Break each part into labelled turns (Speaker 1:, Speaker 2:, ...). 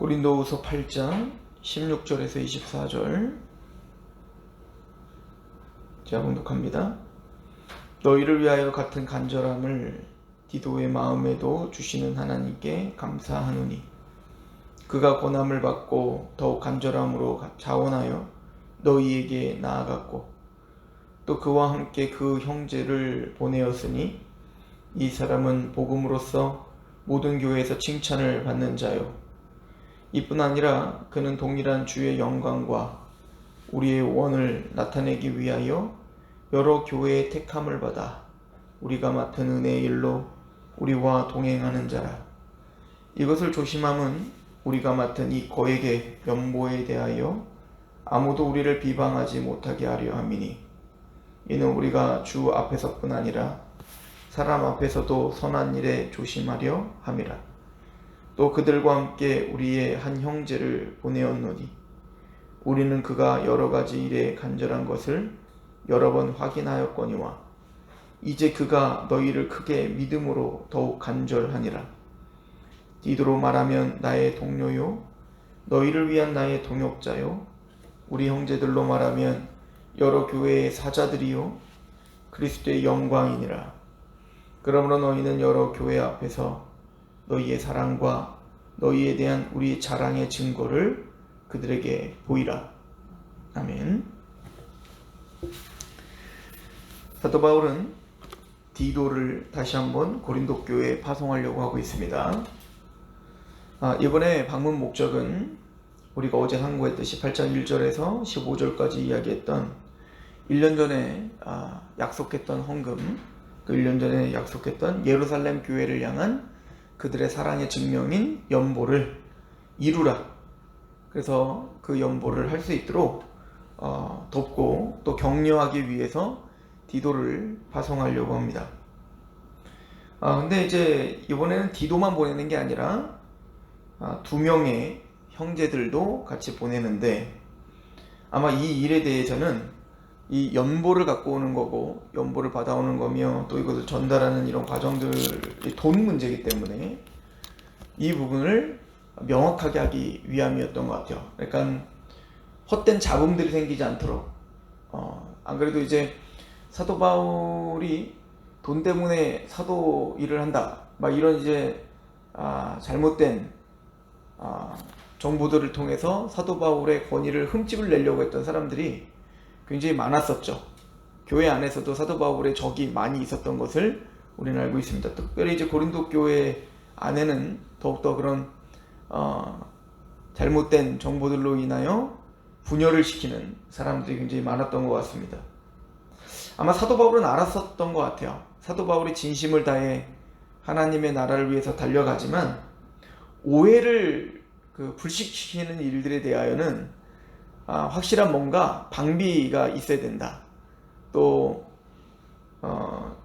Speaker 1: 고린도후서 8장 16절에서 24절 제가 봉독합니다. 너희를 위하여 같은 간절함을 디도의 마음에도 주시는 하나님께 감사하노니 그가 고난을 받고 더욱 간절함으로 자원하여 너희에게 나아갔고 또 그와 함께 그 형제를 보내었으니 이 사람은 복음으로써 모든 교회에서 칭찬을 받는 자요 이뿐 아니라 그는 동일한 주의 영광과 우리의 원을 나타내기 위하여 여러 교회의 택함을 받아 우리가 맡은 은혜의 일로 우리와 동행하는 자라. 이것을 조심함은 우리가 맡은 이 거액의 연보에 대하여 아무도 우리를 비방하지 못하게 하려 함이니 이는 우리가 주 앞에서뿐 아니라 사람 앞에서도 선한 일에 조심하려 함이라. 또 그들과 함께 우리의 한 형제를 보내었노니 우리는 그가 여러 가지 일에 간절한 것을 여러 번 확인하였거니와 이제 그가 너희를 크게 믿음으로 더욱 간절하니라. 디도로 말하면 나의 동료요 너희를 위한 나의 동역자요 우리 형제들로 말하면 여러 교회의 사자들이요 그리스도의 영광이니라. 그러므로 너희는 여러 교회 앞에서 너희의 사랑과 너희에 대한 우리 자랑의 증거를 그들에게 보이라. 아멘. 사도 바울은 디도를 다시 한번 고린도 교회에 파송하려고 하고 있습니다. 아, 이번에 방문 목적은 우리가 어제 상고했듯이 8장 1절에서 15절까지 이야기했던 1년 전에 아, 약속했던 헌금, 그 1년 전에 약속했던 예루살렘 교회를 향한 그들의 사랑의 증명인 연보를 이루라. 그래서 그 연보를 할 수 있도록 어, 돕고 또 격려하기 위해서 디도를 파송하려고 합니다. 아, 근데 이제 이번에는 디도만 보내는 게 아니라 아, 두 명의 형제들도 같이 보내는데 아마 이 일에 대해서는 이 연보를 갖고 오는 거고 연보를 받아오는 거며 또 이것을 전달하는 이런 과정들이 돈 문제이기 때문에 이 부분을 명확하게 하기 위함이었던 것 같아요. 그러니까 헛된 잡음들이 생기지 않도록 어, 안 그래도 이제 사도 바울이 돈 때문에 사도 일을 한다 막 이런 이제 아, 잘못된 아, 정보들을 통해서 사도 바울의 권위를 흠집을 내려고 했던 사람들이 굉장히 많았었죠. 교회 안에서도 사도 바울의 적이 많이 있었던 것을 우리는 알고 있습니다. 특별히 이제 고린도 교회 안에는 더욱더 그런 어, 잘못된 정보들로 인하여 분열을 시키는 사람들이 굉장히 많았던 것 같습니다. 아마 사도 바울은 알았었던 것 같아요. 사도 바울이 진심을 다해 하나님의 나라를 위해서 달려가지만 오해를 그 불식시키는 일들에 대하여는 아, 확실한 뭔가 방비가 있어야 된다. 또 어,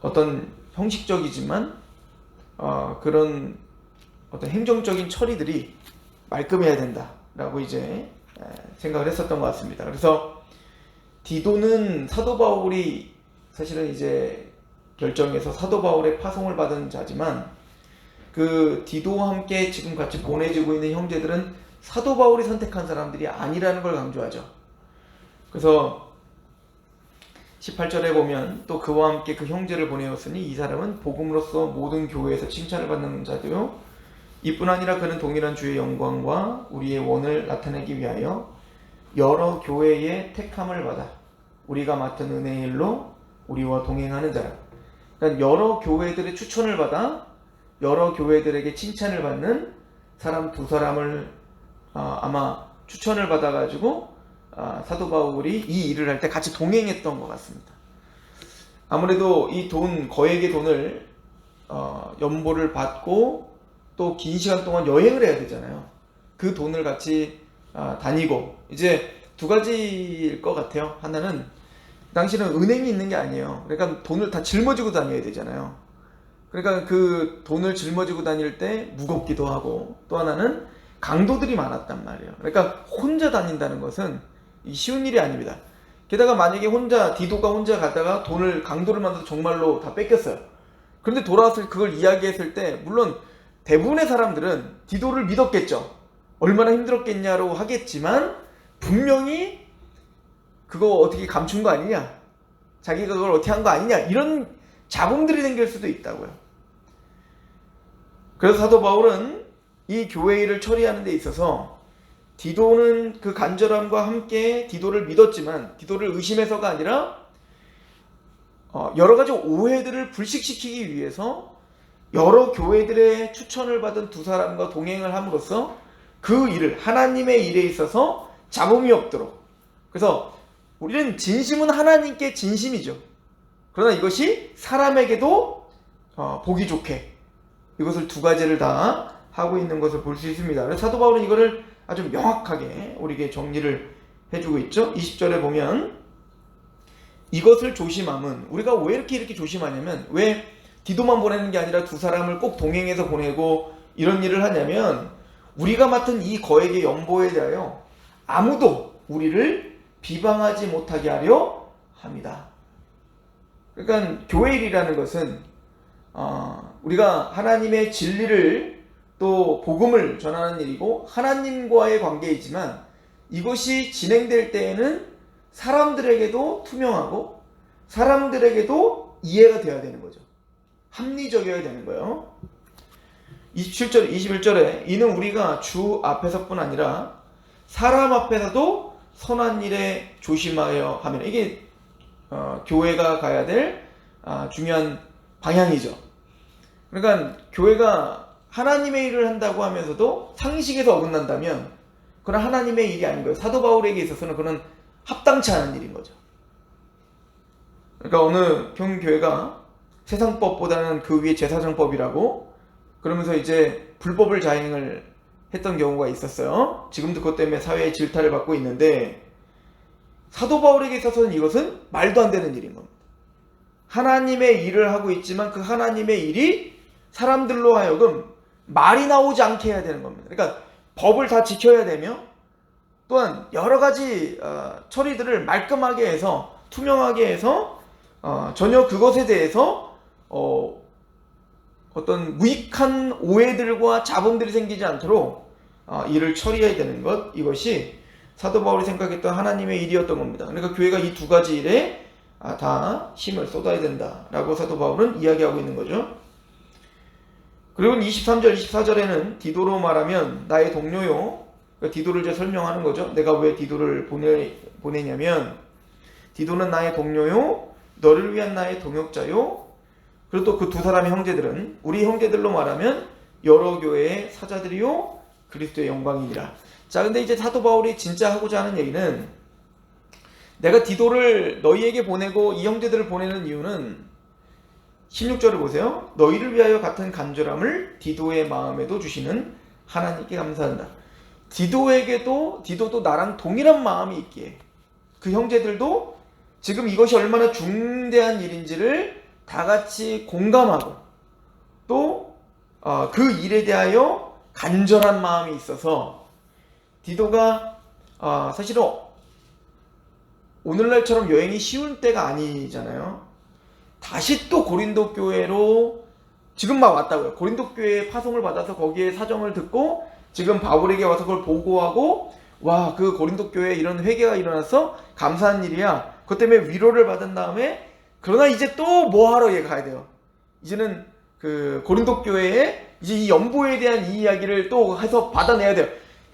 Speaker 1: 어떤 형식적이지만 어, 그런 어떤 행정적인 처리들이 말끔해야 된다라고 이제 생각을 했었던 것 같습니다. 그래서 디도는 사도 바울이 사실은 이제 결정해서 사도 바울의 파송을 받은 자지만 그 디도와 함께 지금 같이 보내지고 있는 형제들은 사도 바울이 선택한 사람들이 아니라는 걸 강조하죠. 그래서 18절에 보면 또 그와 함께 그 형제를 보내었으니 이 사람은 복음으로서 모든 교회에서 칭찬을 받는 자도요. 이뿐 아니라 그는 동일한 주의 영광과 우리의 원을 나타내기 위하여 여러 교회의 택함을 받아 우리가 맡은 은혜의 일로 우리와 동행하는 자라. 그러니까 여러 교회들의 추천을 받아 여러 교회들에게 칭찬을 받는 사람 두 사람을 아, 아마 추천을 받아가지고 아, 사도 바울이 이 일을 할 때 같이 동행했던 것 같습니다. 아무래도 이 돈 거액의 돈을 어, 연보를 받고 또 긴 시간 동안 여행을 해야 되잖아요. 그 돈을 같이 아, 다니고 이제 두 가지일 것 같아요. 하나는 당시는 은행이 있는 게 아니에요. 그러니까 돈을 다 짊어지고 다녀야 되잖아요. 그러니까 그 돈을 짊어지고 다닐 때 무겁기도 하고 또 하나는 강도들이 많았단 말이에요. 그러니까 혼자 다닌다는 것은 쉬운 일이 아닙니다. 게다가 만약에 혼자 디도가 혼자 갔다가 돈을 강도를 만나서 정말로 다 뺏겼어요. 그런데 돌아왔을 그걸 이야기했을 때 물론 대부분의 사람들은 디도를 믿었겠죠. 얼마나 힘들었겠냐로 하겠지만 분명히 그거 어떻게 감춘 거 아니냐 자기가 그걸 어떻게 한 거 아니냐 이런 잡음들이 생길 수도 있다고요 그래서 사도 바울은 이 교회 일을 처리하는 데 있어서 디도는 그 간절함과 함께 디도를 믿었지만 디도를 의심해서가 아니라 어, 여러 가지 오해들을 불식시키기 위해서 여러 교회들의 추천을 받은 두 사람과 동행을 함으로써 그 일을 하나님의 일에 있어서 잡음이 없도록 그래서 우리는 진심은 하나님께 진심이죠. 그러나 이것이 사람에게도 어, 보기 좋게 이것을 두 가지를 다 하고 있는 것을 볼 수 있습니다. 사도 바울은 이거를 아주 명확하게 우리에게 정리를 해주고 있죠. 20절에 보면 이것을 조심함은 우리가 왜 이렇게 이렇게 조심하냐면 왜 디도만 보내는 게 아니라 두 사람을 꼭 동행해서 보내고 이런 일을 하냐면 우리가 맡은 이 거액의 연보에 대하여 아무도 우리를 비방하지 못하게 하려 합니다. 그러니까 교회 일이라는 것은 어, 우리가 하나님의 진리를 또 복음을 전하는 일이고 하나님과의 관계이지만 이것이 진행될 때에는 사람들에게도 투명하고 사람들에게도 이해가 돼야 되는 거죠. 합리적이어야 되는 거예요. 27절, 21절에 이는 우리가 주 앞에서뿐 아니라 사람 앞에서도 선한 일에 조심하여 하면 이게 어, 교회가 가야 될 아, 중요한 방향이죠. 그러니까 교회가 하나님의 일을 한다고 하면서도 상식에서 어긋난다면 그건 하나님의 일이 아닌 거예요. 사도 바울에게 있어서는 그런 합당치 않은 일인 거죠. 그러니까 어느 평교회가 세상법보다는 그 위에 제사정법이라고 그러면서 이제 불법을 자행을 했던 경우가 있었어요. 지금도 그것 때문에 사회의 질타를 받고 있는데 사도 바울에게 있어서는 이것은 말도 안 되는 일인 겁니다. 하나님의 일을 하고 있지만 그 하나님의 일이 사람들로 하여금 말이 나오지 않게 해야 되는 겁니다. 그러니까 법을 다 지켜야 되며 또한 여러 가지 어, 처리들을 말끔하게 해서 투명하게 해서 어, 전혀 그것에 대해서 어, 어떤 무익한 오해들과 잡음들이 생기지 않도록 어, 일을 처리해야 되는 것 이것이 사도 바울이 생각했던 하나님의 일이었던 겁니다. 그러니까 교회가 이 두 가지 일에 아, 다 힘을 쏟아야 된다라고 사도 바울은 이야기하고 있는 거죠. 그리고 23절, 24절에는 디도로 말하면 나의 동료요. 그러니까 디도를 이제 설명하는 거죠. 내가 왜 디도를 보내, 보내냐면 디도는 나의 동료요. 너를 위한 나의 동역자요. 그리고 또 그 두 사람의 형제들은 우리 형제들로 말하면 여러 교회의 사자들이요. 그리스도의 영광이니라. 자, 근데 이제 사도 바울이 진짜 하고자 하는 얘기는 내가 디도를 너희에게 보내고 이 형제들을 보내는 이유는 16절을 보세요. 너희를 위하여 같은 간절함을 디도의 마음에도 주시는 하나님께 감사한다. 디도에게도 디도도 나랑 동일한 마음이 있기에 그 형제들도 지금 이것이 얼마나 중대한 일인지를 다 같이 공감하고 또그 어, 일에 대하여 간절한 마음이 있어서 디도가 어, 사실은 오늘날처럼 여행이 쉬운 때가 아니잖아요. 다시 또 고린도 교회로 지금 막 왔다고요. 고린도 교회에 파송을 받아서 거기에 사정을 듣고 지금 바울에게 와서 그걸 보고하고 와 그 고린도 교회에 이런 회개가 일어나서 감사한 일이야. 그것 때문에 위로를 받은 다음에 그러나 이제 또 뭐 하러 얘 가야 돼요. 이제는 그 고린도 교회에 이제 이 연보에 대한 이 이야기를 또 해서 받아내야 돼요.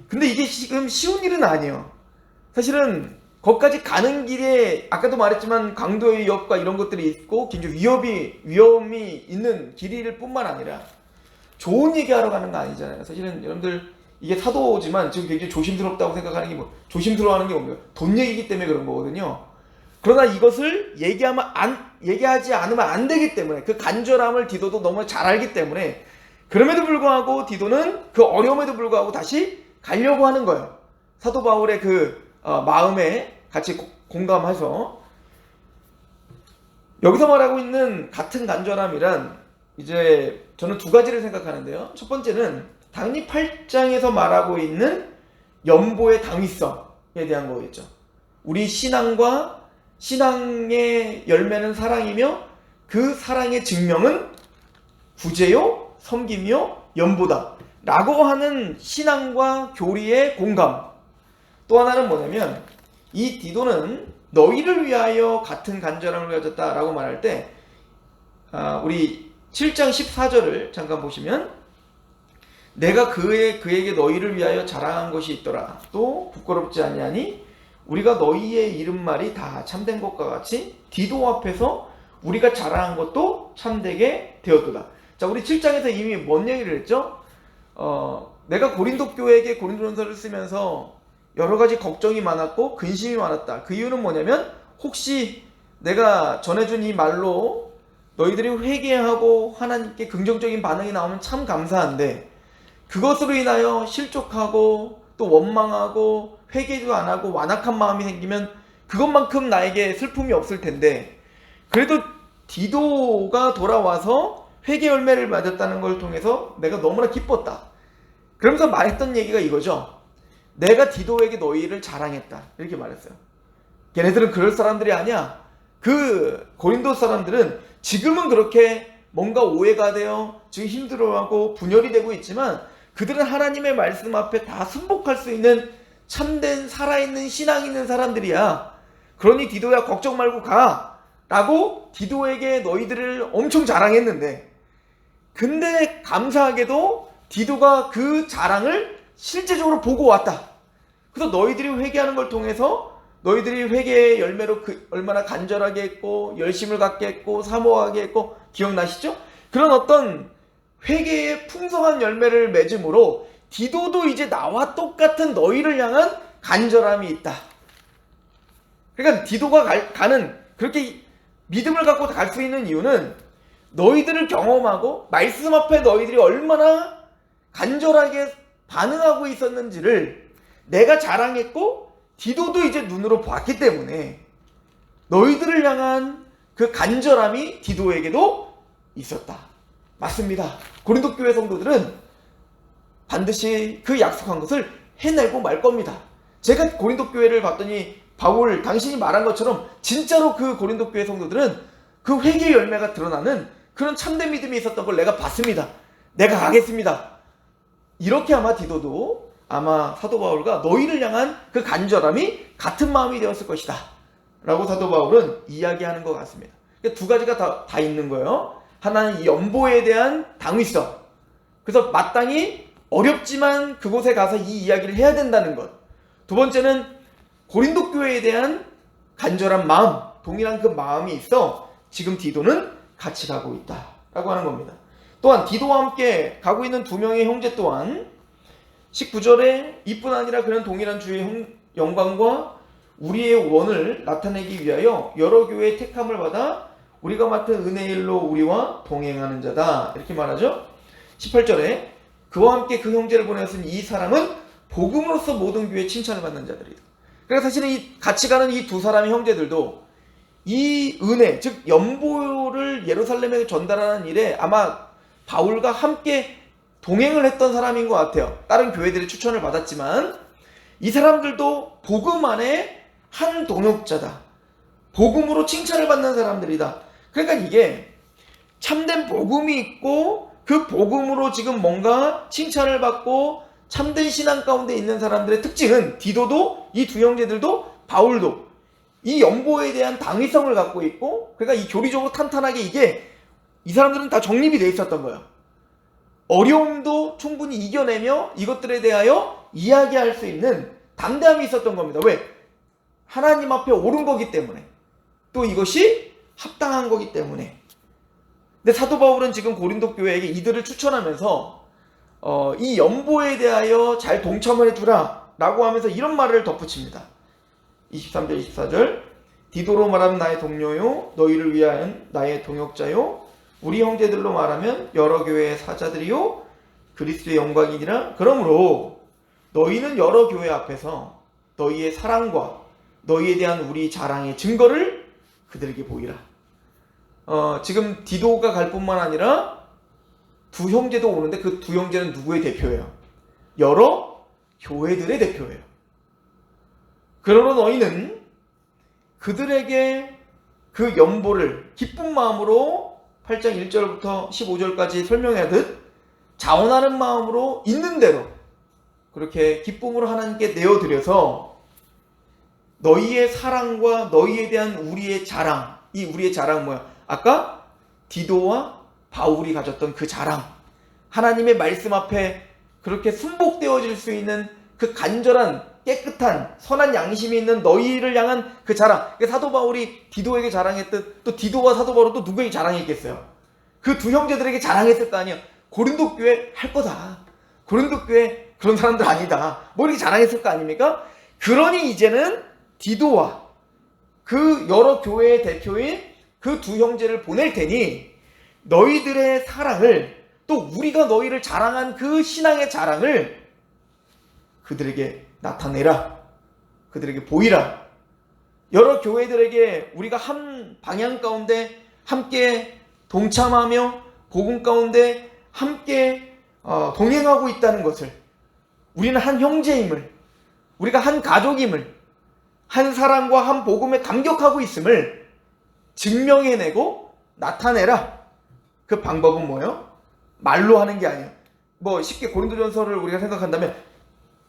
Speaker 1: 근데 이게 지금 쉬운 일은 아니에요. 사실은 거기까지 가는 길에 아까도 말했지만 강도의 위협과 이런 것들이 있고 굉장히 위협이 위험이 있는 길일 뿐만 아니라 좋은 얘기하러 가는 거 아니잖아요. 사실은 여러분들 이게 사도지만 지금 굉장히 조심스럽다고 생각하는 게 뭐 조심스러워하는 게 뭡니까? 돈 얘기기 때문에 그런 거거든요. 그러나 이것을 얘기하면 안 얘기하지 않으면 안 되기 때문에 그 간절함을 디도도 너무 잘 알기 때문에 그럼에도 불구하고 디도는 그 어려움에도 불구하고 다시 가려고 하는 거예요. 사도 바울의 그 어, 마음에 같이 고, 공감해서 여기서 말하고 있는 같은 간절함이란 이제 저는 두 가지를 생각하는데요. 첫 번째는 당리 8장에서 말하고 있는 연보의 당위성에 대한 거겠죠. 우리 신앙과 신앙의 열매는 사랑이며 그 사랑의 증명은 구제요, 섬김이요, 연보다. 라고 하는 신앙과 교리의 공감. 또 하나는 뭐냐면 이 디도는 너희를 위하여 같은 간절함을 가졌다 라고 말할 때 아, 우리 7장 14절을 잠깐 보시면 내가 그의 그에게 너희를 위하여 자랑한 것이 있더라. 또 부끄럽지 아니하니 우리가 너희의 이름말이 다 참된 것과 같이 디도 앞에서 우리가 자랑한 것도 참되게 되었도다. 자, 우리 7장에서 이미 뭔 얘기를 했죠? 어, 내가 고린도 교회에게 고린도전서를 쓰면서 여러 가지 걱정이 많았고 근심이 많았다. 그 이유는 뭐냐면 혹시 내가 전해준 이 말로 너희들이 회개하고 하나님께 긍정적인 반응이 나오면 참 감사한데 그것으로 인하여 실족하고 또 원망하고 회개도 안 하고 완악한 마음이 생기면 그것만큼 나에게 슬픔이 없을 텐데 그래도 디도가 돌아와서 회개 열매를 맞았다는 걸 통해서 내가 너무나 기뻤다. 그러면서 말했던 얘기가 이거죠. 내가 디도에게 너희를 자랑했다. 이렇게 말했어요. 걔네들은 그럴 사람들이 아니야. 그 고린도 사람들은 지금은 그렇게 뭔가 오해가 되어 지금 힘들어하고 분열이 되고 있지만 그들은 하나님의 말씀 앞에 다 순복할 수 있는 참된 살아있는 신앙 있는 사람들이야. 그러니 디도야 걱정 말고 가. 라고 디도에게 너희들을 엄청 자랑했는데 근데 감사하게도 디도가 그 자랑을 실제적으로 보고 왔다. 그래서 너희들이 회개하는 걸 통해서 너희들이 회개의 열매로 그 얼마나 간절하게 했고 열심을 갖게 했고 사모하게 했고 기억나시죠? 그런 어떤 회개의 풍성한 열매를 맺음으로 디도도 이제 나와 똑같은 너희를 향한 간절함이 있다. 그러니까 디도가 갈- 가는 그렇게 믿음을 갖고 갈 수 있는 이유는 너희들을 경험하고 말씀 앞에 너희들이 얼마나 간절하게 반응하고 있었는지를 내가 자랑했고 디도도 이제 눈으로 봤기 때문에 너희들을 향한 그 간절함이 디도에게도 있었다. 맞습니다. 고린도 교회 성도들은 반드시 그 약속한 것을 해내고 말 겁니다. 제가 고린도 교회를 봤더니 바울 당신이 말한 것처럼 진짜로 그 고린도 교회 성도들은 그 회개 열매가 드러나는 그런 참된 믿음이 있었던 걸 내가 봤습니다. 내가 가겠습니다. 이렇게 아마 디도도 아마 사도 바울과 너희를 향한 그 간절함이 같은 마음이 되었을 것이다. 라고 사도 바울은 이야기하는 것 같습니다. 그러니까 두 가지가 다, 다 있는 거예요. 하나는 이 연보에 대한 당위성. 그래서 마땅히 어렵지만 그곳에 가서 이 이야기를 해야 된다는 것. 두 번째는 고린도 교회에 대한 간절한 마음, 동일한 그 마음이 있어 지금 디도는 같이 가고 있다. 라고 하는 겁니다. 또한 디도와 함께 가고 있는 두 명의 형제 또한 19절에 이뿐 아니라 그는 동일한 주의 형- 영광과 우리의 원을 나타내기 위하여 여러 교회의 택함을 받아 우리가 맡은 은혜의 일로 우리와 동행하는 자다. 이렇게 말하죠. 18절에 그와 함께 그 형제를 보내었으니 이 사람은 복음으로서 모든 교회에 칭찬을 받는 자들이다. 그러니까 사실은 이 같이 가는 이 두 사람의 형제들도 이 은혜, 즉 연보를 예루살렘에 전달하는 일에 아마 바울과 함께 동행을 했던 사람인 것 같아요. 다른 교회들의 추천을 받았지만 이 사람들도 복음 안에 한 동역자다. 복음으로 칭찬을 받는 사람들이다. 그러니까 이게 참된 복음이 있고 그 복음으로 지금 뭔가 칭찬을 받고 참된 신앙 가운데 있는 사람들의 특징은 디도도 이 두 형제들도 바울도 이 연보에 대한 당위성을 갖고 있고 그러니까 이 교리적으로 탄탄하게 이게 이 사람들은 다 정립이 돼 있었던 거예요. 어려움도 충분히 이겨내며 이것들에 대하여 이야기할 수 있는 담대함이 있었던 겁니다. 왜? 하나님 앞에 옳은 거기 때문에. 또 이것이 합당한 거기 때문에. 근데 사도 바울은 지금 고린도 교회에게 이들을 추천하면서 어, 이 연보에 대하여 잘 동참을 해주라 라고 하면서 이런 말을 덧붙입니다. 23절 24절 디도로 말하면 나의 동료요 너희를 위하여 나의 동역자요 우리 형제들로 말하면 여러 교회의 사자들이요 그리스도의 영광이니라 그러므로 너희는 여러 교회 앞에서 너희의 사랑과 너희에 대한 우리 자랑의 증거를 그들에게 보이라. 어, 지금 디도가 갈 뿐만 아니라 두 형제도 오는데 그 두 형제는 누구의 대표예요? 여러 교회들의 대표예요. 그러므로 너희는 그들에게 그 연보를 기쁜 마음으로 8장 1절부터 15절까지 설명하듯 자원하는 마음으로 있는 대로 그렇게 기쁨으로 하나님께 내어드려서 너희의 사랑과 너희에 대한 우리의 자랑, 이 우리의 자랑 뭐야? 아까 디도와 바울이 가졌던 그 자랑, 하나님의 말씀 앞에 그렇게 순복되어질 수 있는 그 간절한 깨끗한 선한 양심이 있는 너희를 향한 그 자랑. 그 사도 바울이 디도에게 자랑했듯 또 디도와 사도 바울은 또 누구에게 자랑했겠어요? 그 두 형제들에게 자랑했을 거 아니에요. 고린도 교회 할 거다. 고린도 교회 그런 사람들 아니다. 뭐 이렇게 자랑했을 거 아닙니까? 그러니 이제는 디도와 그 여러 교회의 대표인 그 두 형제를 보낼 테니 너희들의 사랑을 또 우리가 너희를 자랑한 그 신앙의 자랑을 그들에게 나타내라. 그들에게 보이라. 여러 교회들에게 우리가 한 방향 가운데 함께 동참하며 복음 가운데 함께 어, 동행하고 있다는 것을 우리는 한 형제임을 우리가 한 가족임을 한 사랑과 한 복음에 감격하고 있음을 증명해내고 나타내라. 그 방법은 뭐예요? 말로 하는 게 아니에요. 뭐 쉽게 고린도전서를 우리가 생각한다면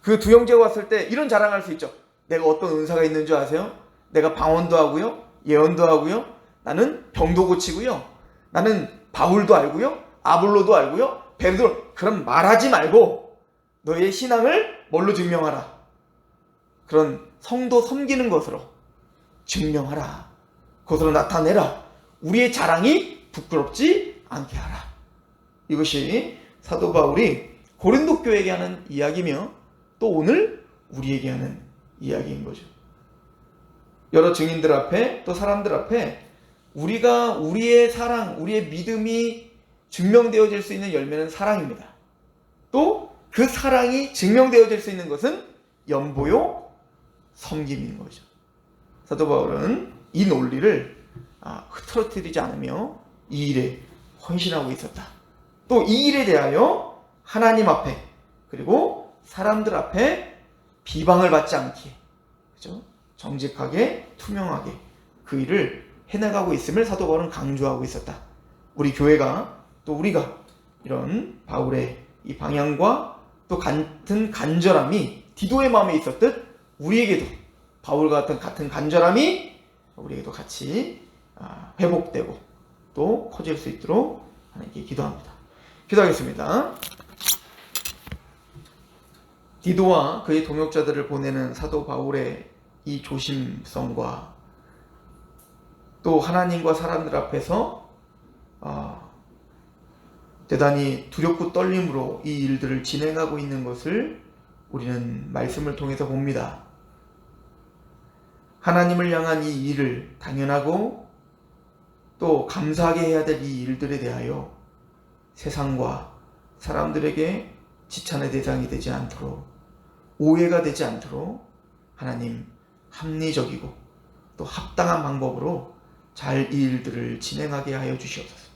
Speaker 1: 그 두 형제가 왔을 때 이런 자랑할 수 있죠. 내가 어떤 은사가 있는 줄 아세요? 내가 방언도 하고요. 예언도 하고요. 나는 병도 고치고요. 나는 바울도 알고요. 아볼로도 알고요. 베드로 그럼 말하지 말고 너의 신앙을 뭘로 증명하라. 그런 성도 섬기는 것으로 증명하라. 그것으로 나타내라. 우리의 자랑이 부끄럽지 않게 하라. 이것이 사도 바울이 고린도 교회에게 하는 이야기며 또 오늘 우리에게 하는 이야기인 거죠. 여러 증인들 앞에 또 사람들 앞에 우리가 우리의 사랑, 우리의 믿음이 증명되어질 수 있는 열매는 사랑입니다. 또 그 사랑이 증명되어질 수 있는 것은 연보요 섬김인 거죠. 사도 바울은 이 논리를 아, 흐트러뜨리지 않으며 이 일에 헌신하고 있었다. 또 이 일에 대하여 하나님 앞에 그리고 사람들 앞에 비방을 받지 않기에 그죠? 정직하게 투명하게 그 일을 해나가고 있음을 사도 바울은 강조하고 있었다. 우리 교회가 또 우리가 이런 바울의 이 방향과 또 같은 간절함이 디도의 마음에 있었듯 우리에게도 바울과 같은 같은 간절함이 우리에게도 같이 아, 회복되고 또 커질 수 있도록 하나님께 기도합니다. 기도하겠습니다. 디도와 그의 동역자들을 보내는 사도 바울의 이 조심성과 또 하나님과 사람들 앞에서 어, 대단히 두렵고 떨림으로 이 일들을 진행하고 있는 것을 우리는 말씀을 통해서 봅니다. 하나님을 향한 이 일을 당연하고 또 감사하게 해야 될 이 일들에 대하여 세상과 사람들에게 지찬의 대상이 되지 않도록 오해가 되지 않도록 하나님 합리적이고 또 합당한 방법으로 잘 이 일들을 진행하게 하여 주시옵소서.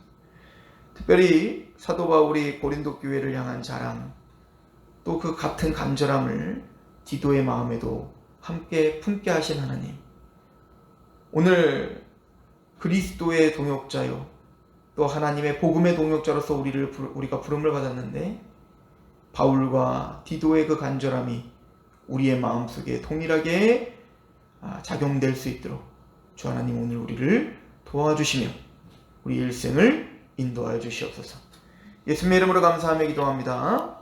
Speaker 1: 특별히 사도 바울이 고린도 교회를 향한 자랑 또 그 같은 간절함을 디도의 마음에도 함께 품게 하신 하나님. 오늘 그리스도의 동역자요 또 하나님의 복음의 동역자로서 우리를 우리가 부름을 받았는데 바울과 디도의 그 간절함이 우리의 마음속에 동일하게 아, 작용될 수 있도록 주 하나님 오늘 우리를 도와주시며 우리 일생을 인도하여 주시옵소서. 예수님의 이름으로 감사하며 기도합니다.